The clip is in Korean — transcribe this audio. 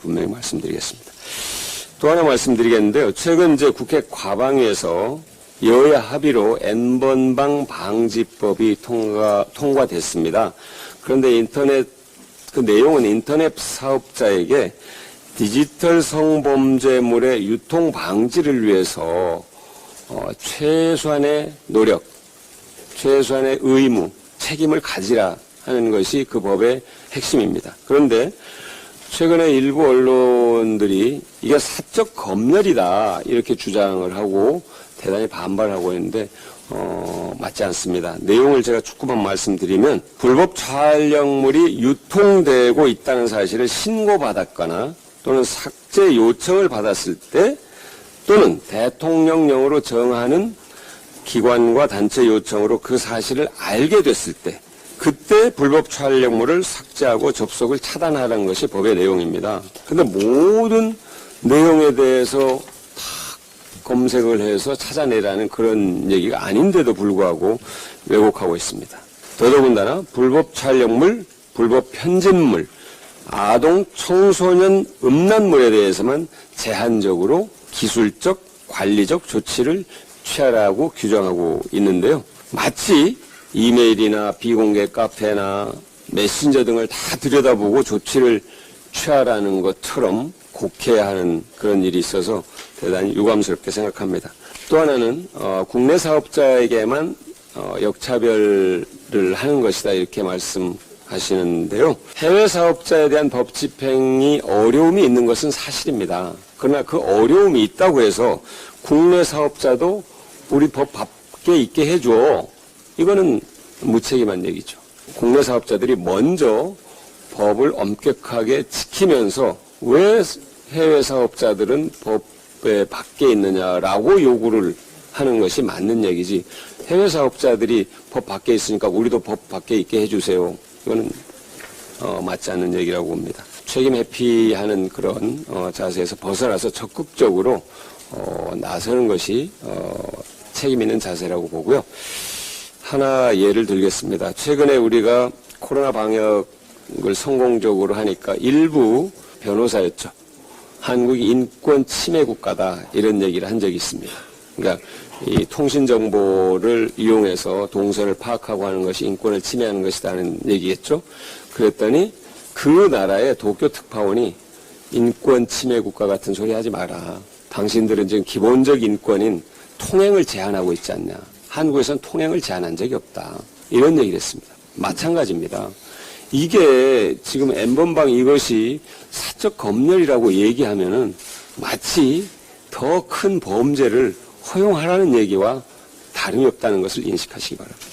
분명히 말씀드리겠습니다. 또 하나 말씀드리겠는데요. 최근 이제 국회 과방위에서 여야 합의로 N번방 방지법이 통과, 통과됐습니다. 그런데 인터넷, 그 내용은 인터넷 사업자에게 디지털 성범죄물의 유통 방지를 위해서 어, 최소한의 노력, 최소한의 의무, 책임을 가지라 하는 것이 그 법의 핵심입니다. 그런데 최근에 일부 언론들이 이게 사적 검열이다 이렇게 주장을 하고 대단히 반발하고 있는데 어, 맞지 않습니다. 내용을 제가 조금만 말씀드리면 불법 촬영물이 유통되고 있다는 사실을 신고받았거나 또는 삭제 요청을 받았을 때 또는 대통령령으로 정하는 기관과 단체 요청으로 그 사실을 알게 됐을 때 그때 불법 촬영물을 삭제하고 접속을 차단하라는 것이 법의 내용입니다. 근데 모든 내용에 대해서 다 검색을 해서 찾아내라는 그런 얘기가 아닌데도 불구하고 왜곡하고 있습니다. 더더군다나 불법 촬영물, 불법 편집물, 아동 청소년 음란물에 대해서만 제한적으로 기술적, 관리적 조치를 취하라고 규정하고 있는데요. 마치 이메일이나 비공개 카페나 메신저 등을 다 들여다보고 조치를 취하라는 것처럼 곡해하는 그런 일이 있어서 대단히 유감스럽게 생각합니다. 또 하나는 어, 국내 사업자에게만 어, 역차별을 하는 것이다 이렇게 말씀하시는데요. 해외 사업자에 대한 법 집행이 어려움이 있는 것은 사실입니다. 그러나 그 어려움이 있다고 해서 국내 사업자도 우리 법 밖에 있게 해줘. 이거는 무책임한 얘기죠. 국내 사업자들이 먼저 법을 엄격하게 지키면서 왜 해외 사업자들은 법에 밖에 있느냐라고 요구를 하는 것이 맞는 얘기지. 해외 사업자들이 법 밖에 있으니까 우리도 법 밖에 있게 해주세요. 이거는 어, 맞지 않는 얘기라고 봅니다. 책임 회피하는 그런 어, 자세에서 벗어나서 적극적으로 어, 나서는 것이 어, 책임 있는 자세라고 보고요. 하나 예를 들겠습니다. 최근에 우리가 코로나 방역을 성공적으로 하니까 일부 변호사였죠. 한국이 인권 침해 국가다 이런 얘기를 한 적이 있습니다. 그러니까 이 통신 정보를 이용해서 동선을 파악하고 하는 것이 인권을 침해하는 것이다는 얘기겠죠. 그랬더니 그 나라의 도쿄 특파원이 인권 침해 국가 같은 소리 하지 마라. 당신들은 지금 기본적 인권인 통행을 제한하고 있지 않냐. 한국에서는 통행을 제한한 적이 없다. 이런 얘기를 했습니다. 마찬가지입니다. 이게 지금 엠번방 이것이 사적 검열이라고 얘기하면은 마치 더 큰 범죄를 허용하라는 얘기와 다름이 없다는 것을 인식하시기 바랍니다.